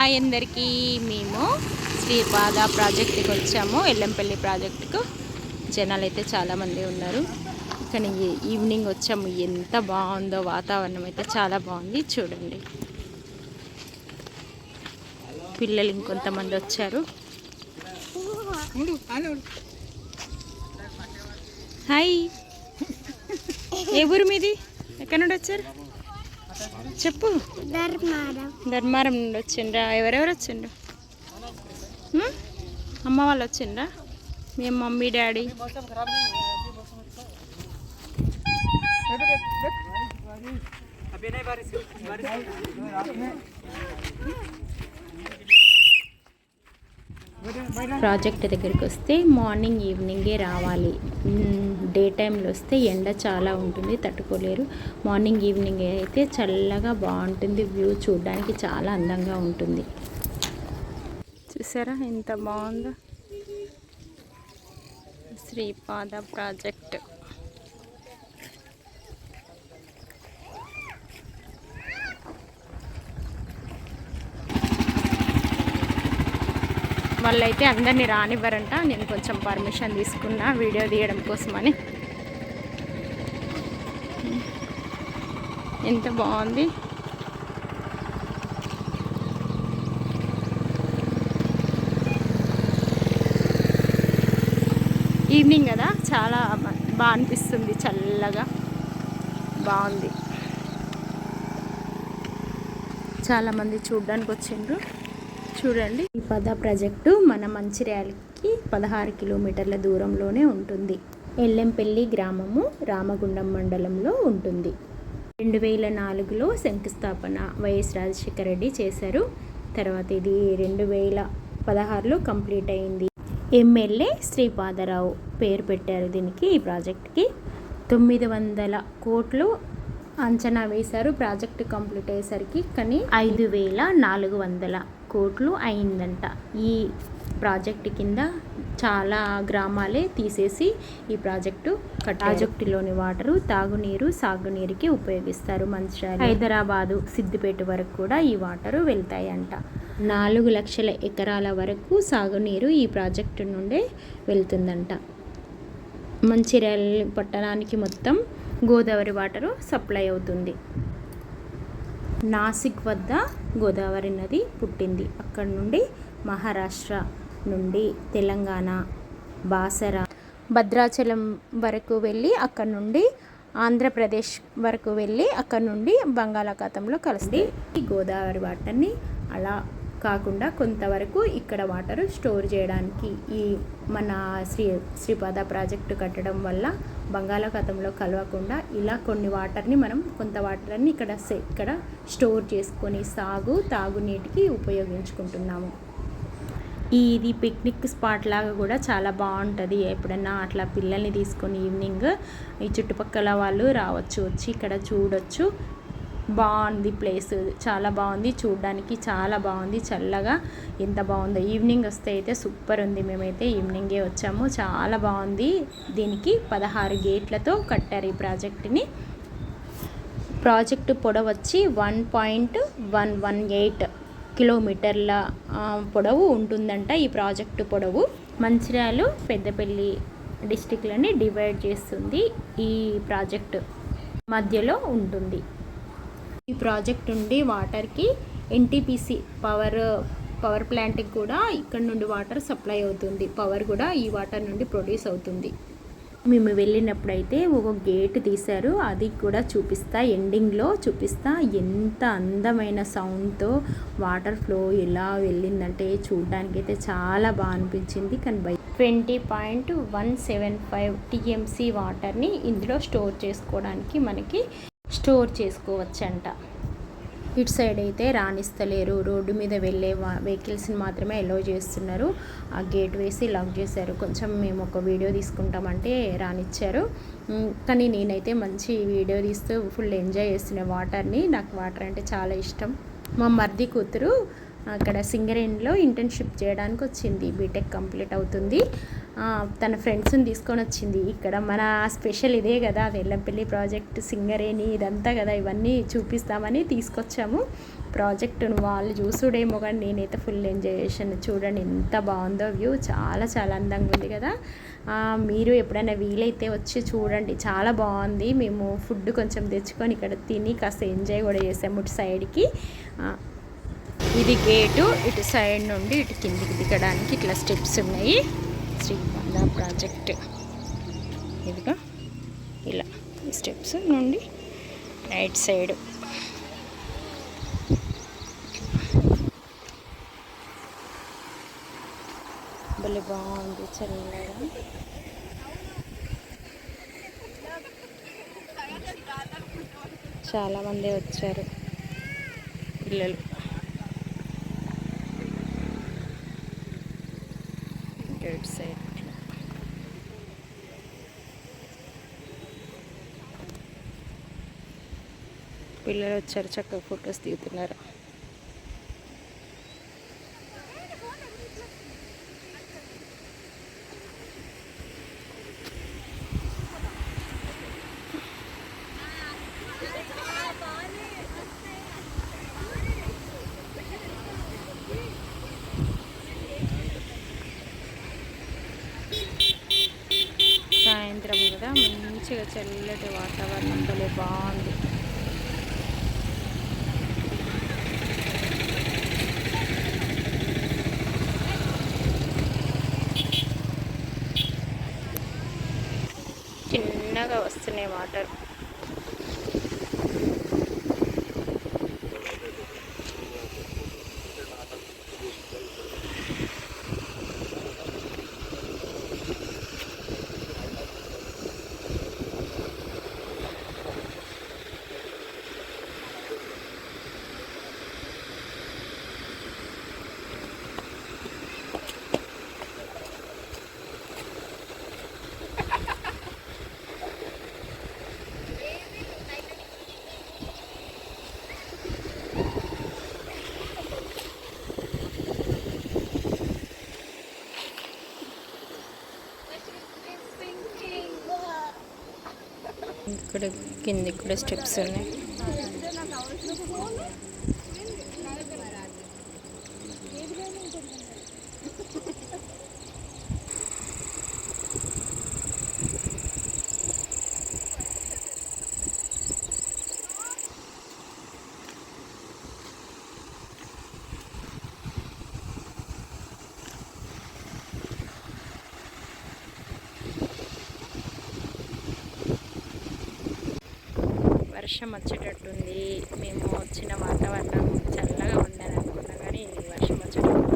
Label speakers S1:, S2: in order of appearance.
S1: Hi అందరికీ మేము శ్రీపాద ప్రాజెక్టుకి వచ్చాము. ఎల్లంపల్లి ప్రాజెక్టుకు. జనాలు అయితే చాలామంది ఉన్నారు. కానీ ఈవినింగ్ వచ్చాము. ఎంత బాగుందో వాతావరణం అయితే చాలా బాగుంది. చూడండి. పిల్లలు ఇంకొంతమంది వచ్చారు. హాయ్. ఏ ఊరు మీది? ఎక్కడి నుండి వచ్చారు? చెప్పు.
S2: ధర్మారం.
S1: నుండి వచ్చిండ్రా? ఎవరెవరు వచ్చిండ్రు? అమ్మ వాళ్ళు వచ్చిండ్రా? మీ మమ్మీ డాడీ. ప్రాజెక్ట్ దగ్గరికి వస్తే మార్నింగ్ ఈవినింగే రావాలి. డే టైంలో వస్తే ఎండ చాలా ఉంటుంది తట్టుకోలేరు. మార్నింగ్ ఈవినింగ్ అయితే చల్లగా బాగుంటుంది వ్యూ చూడడానికి చాలా అందంగా ఉంటుంది. చూసారా ఎంత బాగుందో? శ్రీపాద ప్రాజెక్ట్. వాళ్ళైతే అందరినీ రానివ్వరంట. నేను కొంచెం పర్మిషన్ తీసుకున్నా వీడియో తీయడం కోసమని. ఎంత బాగుంది. ఈవినింగ్ కదా? చాలా బాగా అనిపిస్తుంది చల్లగా. బాగుంది. చాలామంది చూడ్డానికి వచ్చిండ్రు చూడండి. పద ప్రాజెక్టు మన మంచిర్యాలకి పదహారు కిలోమీటర్ల దూరంలోనే ఉంటుంది. ఎల్లెంపల్లి గ్రామము రామగుండం మండలంలో ఉంటుంది. రెండు వేల నాలుగులో శంకుస్థాపన వైఎస్ రాజశేఖర రెడ్డి చేశారు. తర్వాత ఇది రెండు వేల పదహారులో కంప్లీట్ అయింది. ఎమ్మెల్యే శ్రీపాదరావు పేరు పెట్టారు దీనికి ఈ ప్రాజెక్ట్కి. తొమ్మిది వందల కోట్లు అంచనా వేశారు ప్రాజెక్ట్ కంప్లీట్ అయ్యేసరికి కానీ ఐదు వేల నాలుగు వందల కోట్లు అయిందంట. ఈ ప్రాజెక్ట్ కింద చాలా గ్రామాలే తీసేసి ఈ ప్రాజెక్టు ప్రాజెక్టులోని వాటరు తాగునీరు సాగునీరుకి ఉపయోగిస్తారు మంచిర్యాల. హైదరాబాదు సిద్దిపేట వరకు కూడా ఈ వాటరు వెళ్తాయంట. నాలుగు లక్షల ఎకరాల వరకు సాగునీరు ఈ ప్రాజెక్టు నుండే వెళ్తుందంట. మంచిర్యాల పట్టణానికి మొత్తం గోదావరి వాటరు సప్లై అవుతుంది. నాసిక్ వద్ద గోదావరి నది పుట్టింది. అక్కడ నుండి మహారాష్ట్ర నుండి తెలంగాణ బాసర భద్రాచలం వరకు వెళ్ళి అక్కడ నుండి ఆంధ్రప్రదేశ్ వరకు వెళ్ళి అక్కడ నుండి బంగాళాఖాతంలో కలిసి ఈ గోదావరి వాటర్ని అలా కాకుండా కొంతవరకు ఇక్కడ వాటర్ స్టోర్ చేయడానికి ఈ మన శ్రీ శ్రీపాద ప్రాజెక్టు కట్టడం వల్ల బంగాళాఖాతంలో కలవకుండా ఇలా కొన్ని వాటర్ని మనం కొంత వాటర్ని ఇక్కడ ఇక్కడ స్టోర్ చేసుకొని సాగు తాగునీటికి ఉపయోగించుకుంటున్నాము. ఇది పిక్నిక్ స్పాట్ లాగా కూడా చాలా బాగుంటుంది. ఎప్పుడన్నా అట్లా పిల్లల్ని తీసుకొని ఈవినింగ్ ఈ చుట్టుపక్కల వాళ్ళు రావచ్చు వచ్చి ఇక్కడ చూడొచ్చు. బాగుంది ప్లేస్. చాలా బాగుంది. చూడడానికి చాలా బాగుంది. చల్లగా ఎంత బాగుందో. ఈవినింగ్ వస్తే అయితే సూపర్ ఉంది. మేమైతే ఈవినింగే వచ్చాము. చాలా బాగుంది. దీనికి పదహారు గేట్లతో కట్టారు ఈ ప్రాజెక్ట్ని. Project పొడవచ్చి one point one one eight కిలోమీటర్ల పొడవు ఉంటుందంట ఈ ప్రాజెక్టు పొడవు. మంచిర్యాలు పెద్దపల్లి డిస్టిక్లని డివైడ్ చేస్తుంది ఈ ప్రాజెక్టు మధ్యలో ఉంటుంది. ఈ ప్రాజెక్ట్ నుండి వాటర్కి ఎన్టీపీసీ పవర్ పవర్ ప్లాంట్కి కూడా ఇక్కడ నుండి వాటర్ సప్లై అవుతుంది. పవర్ కూడా ఈ వాటర్ నుండి ప్రొడ్యూస్ అవుతుంది. మేము వెళ్ళినప్పుడు అయితే ఒక గేట్ తీశారు. అది కూడా చూపిస్తా ఎండింగ్లో చూపిస్తా ఎంత అందమైన సౌండ్తో వాటర్ ఫ్లో ఎలా వెళ్ళిందంటే చూడడానికి అయితే చాలా బాగా అనిపించింది. కానీ by twenty point one seven five TMC వాటర్ని ఇందులో స్టోర్ చేసుకోవడానికి మనకి స్టోర్ చేసుకోవచ్చంట. ఇటు సైడ్ అయితే రాణిస్తలేరు. రోడ్డు మీద వెళ్ళే వెహికల్స్ని మాత్రమే అలో చేస్తున్నారు. ఆ గేట్ వేసి లాక్ చేశారు. కొంచెం మేము ఒక వీడియో తీసుకుంటామంటే రానిచ్చారు కానీ నేనైతే మంచి వీడియో తీస్తూ ఫుల్ ఎంజాయ్ చేస్తున్న. వాటర్ని నాకు వాటర్ అంటే చాలా ఇష్టం. మా మర్ది కూతురు అక్కడ సింగరేణిలో ఇంటర్న్షిప్ చేయడానికి వచ్చింది బీటెక్ కంప్లీట్ అవుతుంది. తన ఫ్రెండ్స్ని తీసుకొని వచ్చింది. ఇక్కడ మన స్పెషల్ ఇదే కదా వెల్లంపల్లి ప్రాజెక్ట్ సింగరేణి ఇదంతా కదా ఇవన్నీ చూపిస్తామని తీసుకొచ్చాము. ప్రాజెక్టును వాళ్ళు చూసుడేమో కానీ నేనైతే ఫుల్ ఎంజాయ్ చేశాను. చూడండి ఎంత బాగుందో వ్యూ చాలా చాలా అందంగా ఉంది కదా. మీరు ఎప్పుడైనా వీలైతే వచ్చి చూడండి చాలా బాగుంది. మేము ఫుడ్ కొంచెం తెచ్చుకొని ఇక్కడ తిని కాస్త ఎంజాయ్ కూడా చేసాము ఇటు సైడ్కి ఇది గేటు ఇటు సైడ్ నుండి ఇటు కిందికి దిగడానికి ఇట్లా స్టెప్స్ ఉన్నాయి. శ్రీపాద ప్రాజెక్ట్. ఇదిగా ఇలా స్టెప్స్ నుండి రైట్ సైడ్. భలే బాగుంది చల్లగా. చాలామంది వచ్చారు. పిల్లలు. రైట్ సైడ్ పిల్లలు వచ్చారు చక్కగా ఫొటోస్ దిగుతున్నారు సాయంత్రం కదా మంచిగా చల్లటి వాతావరణం భలే బాగుంది. చిన్నగా వస్తున్నాయి వాటర్. ఇక్కడ కింద కూడా స్టెప్స్ ఉన్నాయి. వర్షం వచ్చేటట్టుంది. మేము వచ్చిన వాతావరణం చల్లగా ఉందని అనుకున్నా కానీ వర్షం వచ్చేటట్టు